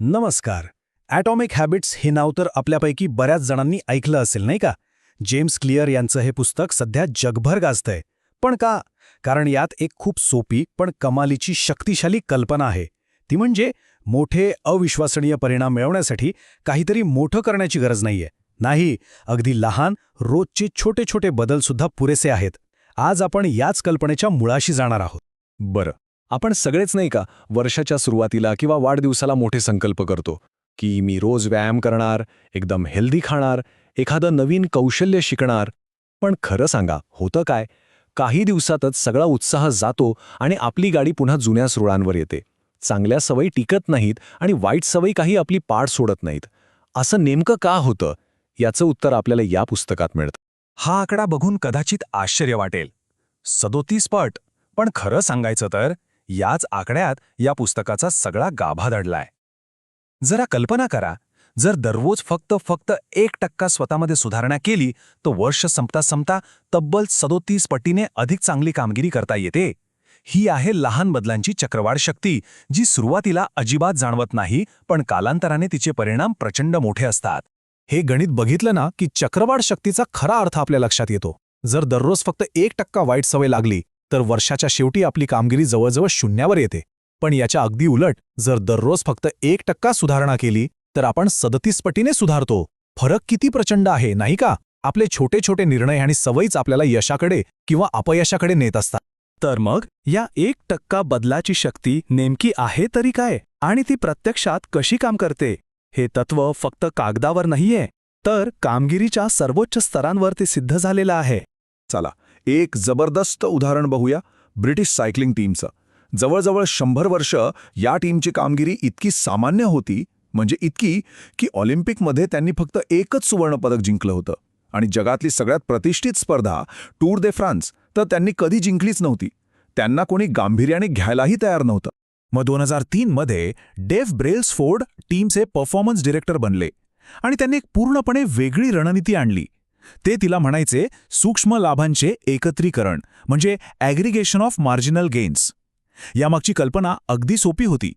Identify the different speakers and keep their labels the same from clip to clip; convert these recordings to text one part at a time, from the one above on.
Speaker 1: नमस्कार. Atomic habits हे नाव तर आपल्यापैकी बऱ्याच जणांनी ऐकलं असेल नाही का? जेम्स क्लिअर यांचं हे पुस्तक सध्या जगभर गाजतंय. पण का? कारण यात एक खूप सोपी पण कमालीची शक्तिशाली कल्पना आहे. ती म्हणजे मोठे अविश्वसनीय परिणाम मिळवण्यासाठी काहीतरी मोठं करण्याची गरज नाहीये. नाही अगदी लहान रोजचे छोटे छोटे बदलसुद्धा पुरेसे आहेत. आज आपण याच कल्पनेच्या मुळाशी जाणार आहोत.
Speaker 2: बरं. आपण सगळेच नाही का वर्षाच्या सुरुवातीला किंवा वाढदिवसाला मोठे संकल्प करतो की मी रोज व्यायाम करणार एकदम हेल्दी खाणार एखादं नवीन कौशल्य शिकणार. पण खरं सांगा होतं काय? काही दिवसातच सगळा उत्साह जातो आणि आपली गाडी पुन्हा जुन्या सुरुळांवर येते. चांगल्या सवयी टिकत नाहीत आणि वाईट सवयी काही आपली पाठ सोडत नाहीत. असं नेमकं का होतं? याचं उत्तर आपल्याला या पुस्तकात मिळतं.
Speaker 3: हा आकडा बघून कदाचित आश्चर्य वाटेल. सदोतीस पट. पण खरं सांगायचं तर याच आकड्यात या पुस्तकाचा सगळा गाभा दडलाय. जरा कल्पना करा जर दररोज फक्त फक्त एक टक्का स्वतःमध्ये सुधारणा केली तर वर्ष संपता संपता तब्बल सदोतीस पटीने अधिक चांगली कामगिरी करता येते. ही आहे लहान बदलांची चक्रवाढ शक्ती जी सुरुवातीला अजिबात जाणवत नाही पण कालांतराने तिचे परिणाम प्रचंड मोठे असतात.
Speaker 1: हे गणित बघितलं ना की चक्रवाढ शक्तीचा खरा अर्थ आपल्या लक्षात येतो. जर दररोज फक्त एक टक्का वाईट सवय लागली तर वर्षाच्या शेवटी आपली कामगिरी जवळजवळ शून्यावर येते. पण याच्या अगदी उलट जर दररोज फक्त एक टक्का सुधारणा केली तर आपण सदतीस पटीने सुधारतो. फरक किती प्रचंड आहे नाही का? आपले छोटे छोटे निर्णय आणि सवयीच आपल्याला यशाकडे किंवा अपयशाकडे नेत असतात.
Speaker 3: तर मग या एक टक्का बदलाची शक्ती नेमकी आहे तरी काय? आणि ती प्रत्यक्षात कशी काम करते? हे तत्व फक्त कागदावर नाहीये. तर कामगिरीच्या सर्वोच्च स्तरांवर ते सिद्ध झालेलं आहे.
Speaker 4: चला एक जबरदस्त उदाहरण बघूया ब्रिटिश सायकलिंग टीमचं. जवळजवळ शंभर वर्ष या टीमची कामगिरी इतकी सामान्य होती म्हणजे इतकी की ऑलिम्पिकमध्ये त्यांनी फक्त एकच सुवर्णपदक जिंकलं होतं. आणि जगातली सगळ्यात प्रतिष्ठित स्पर्धा टूर दे फ्रान्स तर त्यांनी कधी जिंकलीच नव्हती. त्यांना कोणी गांभीर्याने घ्यायलाही तयार नव्हतं.
Speaker 3: मग दोन हजार तीनमध्ये डेफ ब्रेल्सफोर्ड टीमचे परफॉर्मन्स डिरेक्टर बनले आणि त्यांनी एक पूर्णपणे वेगळी रणनीती आणली. ते तिला म्हणायचे सूक्ष्म लाभांचे एकत्रीकरण म्हणजे ॲग्रिगेशन ऑफ मार्जिनल गेन्स यामागची कल्पना अगदी सोपी होती.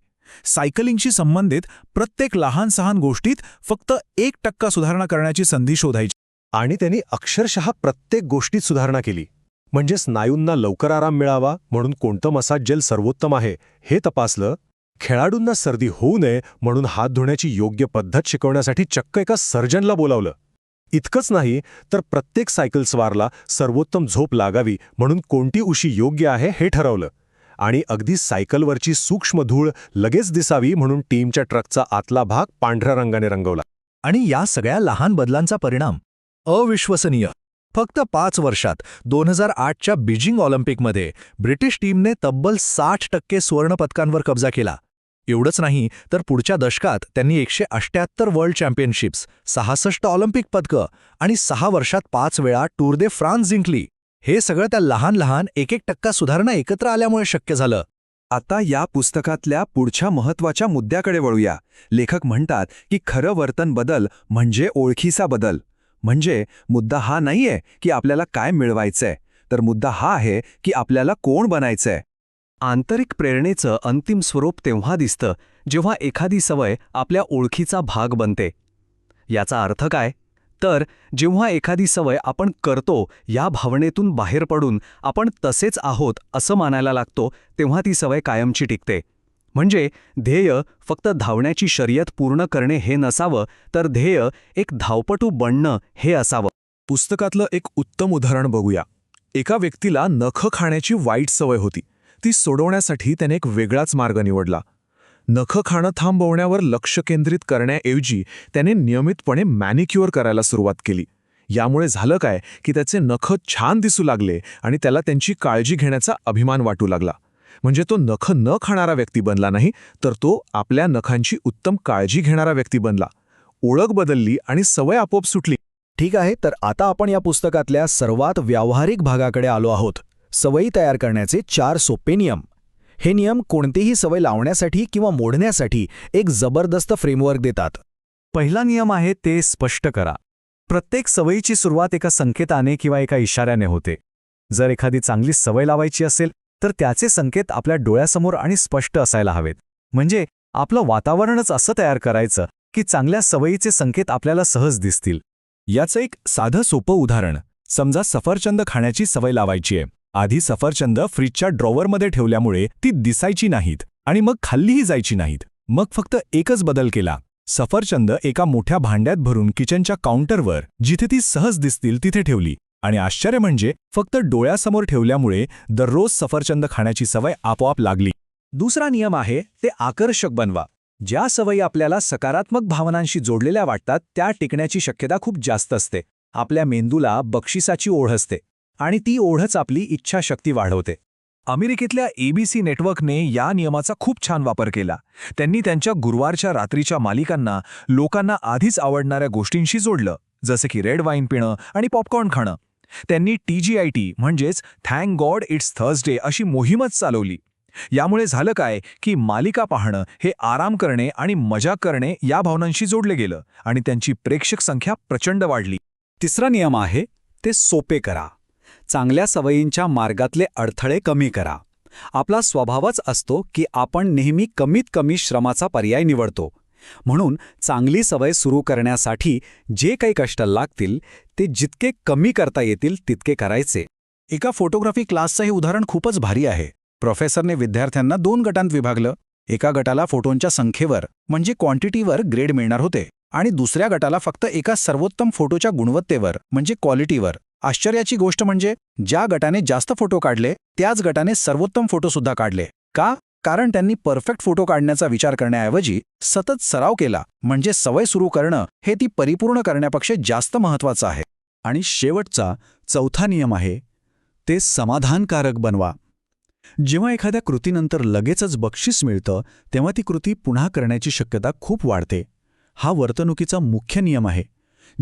Speaker 3: सायकलिंगशी संबंधित प्रत्येक लहान सहान गोष्टीत फक्त एक टक्का सुधारणा करण्याची संधी शोधायची.
Speaker 2: आणि त्यांनी अक्षरशः प्रत्येक गोष्टीत सुधारणा केली. म्हणजे स्नायूंना लवकर आराम मिळावा म्हणून कोणतं मसाज जेल सर्वोत्तम आहे हे तपासलं खेळाडूंना सर्दी होऊ नये म्हणून हात धुण्याची योग्य पद्धत शिकवण्यासाठी चक्क एका सर्जनला बोलावलं. इतकंच नाही तर प्रत्येक सायकल स्वारला सर्वोत्तम झोप लागावी म्हणून कोणती उशी योग्य आहे हे ठरवलं. आणि अगदी सायकलवरची सूक्ष्म धूळ लगेच दिसावी म्हणून टीमच्या ट्रकचा आतला भाग पांढऱ्या रंगाने रंगवला.
Speaker 1: आणि या सगळ्या लहान बदलांचा परिणाम अविश्वसनीय. फक्त पाच वर्षात दोन हजार आठच्या बीजिंग ऑलिम्पिकमध्ये ब्रिटिश टीमने तब्बल साठ टक्के सुवर्णपदकांवर कब्जा केला. एवढंच नाही तर पुढच्या दशकात त्यांनी एकशे अष्ट्याहत्तर वर्ल्ड चॅम्पियनशिप्स सहासष्ट ऑलिम्पिक पदकं आणि सहा वर्षात पाच वेळा टूर दे फ्रान्स जिंकली. हे सगळं त्या लहान लहान एक एक टक्का सुधारणा एकत्र आल्यामुळे शक्य झालं.
Speaker 5: आता या पुस्तकातल्या पुढच्या महत्त्वाच्या मुद्द्याकडे वळूया. लेखक म्हणतात की खरं वर्तन बदल म्हणजे ओळखीचा बदल. म्हणजे मुद्दा हा नाहीये की आपल्याला काय मिळवायचंय तर मुद्दा हा आहे की आपल्याला कोण बनायचंय. आंतरिक प्रेरणेचं अंतिम स्वरूप तेव्हा दिसतं जेव्हा एखादी सवय आपल्या ओळखीचा भाग बनते. याचा अर्थ काय? तर जेव्हा एखादी सवय आपण करतो या भावनेतून बाहेर पडून आपण तसेच आहोत असं मानायला लागतो तेव्हा ती सवय कायमची टिकते. म्हणजे ध्येय फक्त धावण्याची शर्यत पूर्ण करणे हे नसावं तर ध्येय एक धावपटू बनणं हे असावं.
Speaker 3: पुस्तकातलं एक उत्तम उदाहरण बघूया. एका व्यक्तीला नखं खाण्याची वाईट सवय होती. ती सोडवण्यासाठी त्याने एक वेगळाच मार्ग निवडला. नखं खाणं थांबवण्यावर लक्ष केंद्रित करण्याऐवजी त्याने नियमितपणे मॅनिक्युअर करायला सुरुवात केली. यामुळे झालं काय की त्याचे नखं छान दिसू लागले आणि त्याला त्यांची काळजी घेण्याचा अभिमान वाटू लागला. म्हणजे तो नख न खाणारा व्यक्ती बनला नाही तर तो आपल्या नखांची उत्तम काळजी घेणारा व्यक्ती बनला. ओळख बदलली आणि सवय आपोआप सुटली.
Speaker 1: ठीक आहे तर आता आपण या पुस्तकातल्या सर्वात व्यावहारिक भागाकडे आलो आहोत. सवयी तयार करण्याचे चार सोपे नियम. हे नियम कोणतीही सवय लावण्यासाठी किंवा मोडण्यासाठी एक जबरदस्त फ्रेमवर्क देतात.
Speaker 3: पहिला नियम आहे ते स्पष्ट करा. प्रत्येक सवयीची सुरुवात एका संकेताने किंवा एका इशाऱ्याने होते. जर एखादी चांगली सवय लावायची असेल तर त्याचे संकेत आपल्या डोळ्यासमोर आणि स्पष्ट असायला हवेत. म्हणजे
Speaker 1: आपलं वातावरणच असं तयार करायचं की चांगल्या सवयीचे संकेत आपल्याला सहज दिसतील.
Speaker 4: याचं एक साधं सोपं उदाहरण समजा सफरचंद खाण्याची सवय लावायची आहे. आधी सफरचंद फ्रीजच्या ड्रॉवरमध्ये ठेवल्यामुळे ती दिसायची नाहीत आणि मग खाल्लीही जायची नाहीत. मग फक्त एकच बदल केला. सफरचंद एका मोठ्या भांड्यात भरून किचनच्या काउंटरवर जिथे ती सहज दिसतील तिथे ठेवली. आणि आश्चर्य म्हणजे फक्त डोळ्यासमोर ठेवल्यामुळे दररोज सफरचंद खाण्याची सवय आपोआप लागली.
Speaker 1: दुसरा नियम आहे ते आकर्षक बनवा. ज्या सवयी आपल्याला सकारात्मक भावनांशी जोडलेल्या वाटतात त्या टिकण्याची शक्यता खूप जास्त असते. आपल्या मेंदूला बक्षिसाची ओढ असते. आणि ती ओढच आपली इच्छाशक्ती वाढवते.
Speaker 3: अमेरिकेतल्या एबीसी नेटवर्कने या नियमाचा खूप छान वापर केला. त्यांनी त्यांच्या गुरुवारच्या रात्रीच्या मालिकांना लोकांना आधीच आवडणाऱ्या गोष्टींशी जोडलं जसं की रेड वाईन पिणं आणि पॉपकॉर्न खाणं. त्यांनी टीजीआयटी म्हणजेच थँक गॉड इट्स थर्सडे अशी मोहीमच चालवली. यामुळे झालं काय की मालिका पाहणं हे आराम करणे आणि मजा करणे या भावनांशी जोडले गेलं आणि त्यांची प्रेक्षक संख्या प्रचंड वाढली.
Speaker 1: तिसरा नियम आहे ते सोपे करा. चांगल्या सवयींच्या मार्गातले अडथळे कमी करा. आपला स्वभावच असतो की आपण नेहमी कमीत कमी श्रमाचा पर्याय निवडतो. म्हणून चांगली सवय सुरू करण्यासाठी जे काही कष्ट लागतील ते जितके कमी करता येतील तितके करायचे. एका फोटोग्राफी क्लासचं हे उदाहरण खूपच भारी आहे. प्रोफेसरने विद्यार्थ्यांना दोन गटांत विभागलं. एका गटाला फोटोंच्या संख्येवर म्हणजे क्वांटिटीवर ग्रेड मिळणार होते. आणि दुसऱ्या गटाला फक्त एका सर्वोत्तम फोटोच्या गुणवत्तेवर म्हणजे क्वालिटीवर. आश्चर्याची गोष्ट म्हणजे ज्या गटाने जास्त फोटो काढले त्याच गटाने सर्वोत्तम फोटोसुद्धा काढले. का? कारण त्यांनी परफेक्ट फोटो काढण्याचा विचार करण्याऐवजी सतत सराव केला म्हणजे सवय सुरू करणं हे ती परिपूर्ण करण्यापेक्षा जास्त महत्वाचं आहे. आणि शेवटचा चौथा नियम आहे ते समाधानकारक बनवा. जेव्हा एखाद्या कृतीनंतर लगेचच बक्षीस मिळतं तेव्हा ती कृती पुन्हा करण्याची शक्यता खूप वाढते. हा वर्तणुकीचा मुख्य नियम आहे.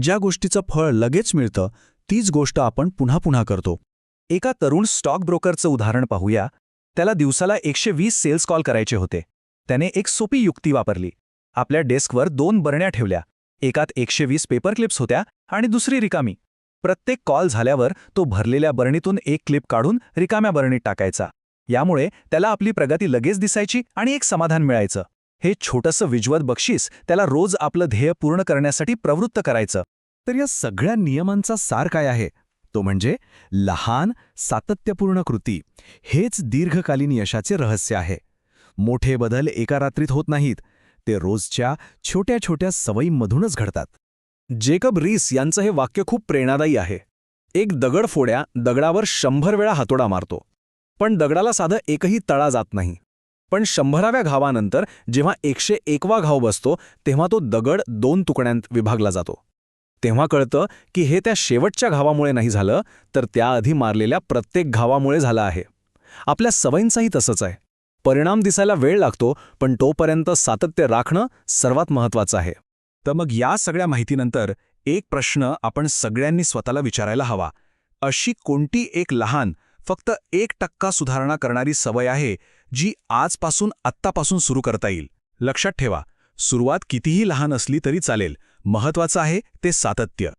Speaker 1: ज्या गोष्टीचं फळ लगेच मिळतं तीच गोष्ट आपण पुन्हा पुन्हा करतो. एका तरुण स्टॉक ब्रोकरचं उदाहरण पाहूया. त्याला दिवसाला एकशे वीस सेल्स कॉल करायचे होते. त्याने एक सोपी युक्ती वापरली. आपल्या डेस्कवर दोन बरण्या ठेवल्या. एकात एकशे वीस पेपर क्लिप्स होत्या आणि दुसरी रिकामी. प्रत्येक कॉल झाल्यावर तो भरलेल्या बरणीतून एक क्लिप काढून रिकाम्या बरणीत टाकायचा. यामुळे त्याला आपली प्रगती लगेच दिसायची आणि एक समाधान मिळायचं. हे छोटंसं विज्वत बक्षीस त्याला रोज आपलं ध्येय पूर्ण करण्यासाठी प्रवृत्त करायचं. तर या सगळ्या नियमांचा सार काय आहे? तो म्हणजे लहान सातत्यपूर्ण कृती हेच दीर्घकालीन यशाचे रहस्य आहे. मोठे बदल एका रात्रीत होत नाहीत ते रोजच्या छोट्या छोट्या सवयींमधूनच घडतात. जेकब रीस यांचं हे वाक्य खूप प्रेरणादायी आहे. एक दगड फोड्या दगडावर शंभर वेळा हातोडा मारतो. पण दगडाला साधं एकही तळा जात नाही. पण शंभराव्या घावानंतर जेव्हा एकशे एकवा घाव बसतो तेव्हा तो दगड दोन तुकड्यांत विभागला जातो. तेव्हा कळतं की हे त्या शेवटच्या घावामुळे नाही झालं तर त्याआधी मारलेल्या प्रत्येक घावामुळे झालं आहे. आपल्या सवयींचाही तसंच आहे. परिणाम दिसायला वेळ लागतो पण तोपर्यंत सातत्य राखणं सर्वात महत्वाचं आहे.
Speaker 3: तर मग या सगळ्या माहितीनंतर एक प्रश्न आपण सगळ्यांनी स्वतःला विचारायला हवा. अशी कोणती एक लहान फक्त एक टक्का सुधारणा करणारी सवय आहे जी आजपासून आत्तापासून सुरू करता येईल? लक्षात ठेवा सुरुवात कितीही लहान असली तरी चालेल महत्वाचं आहे ते सातत्य.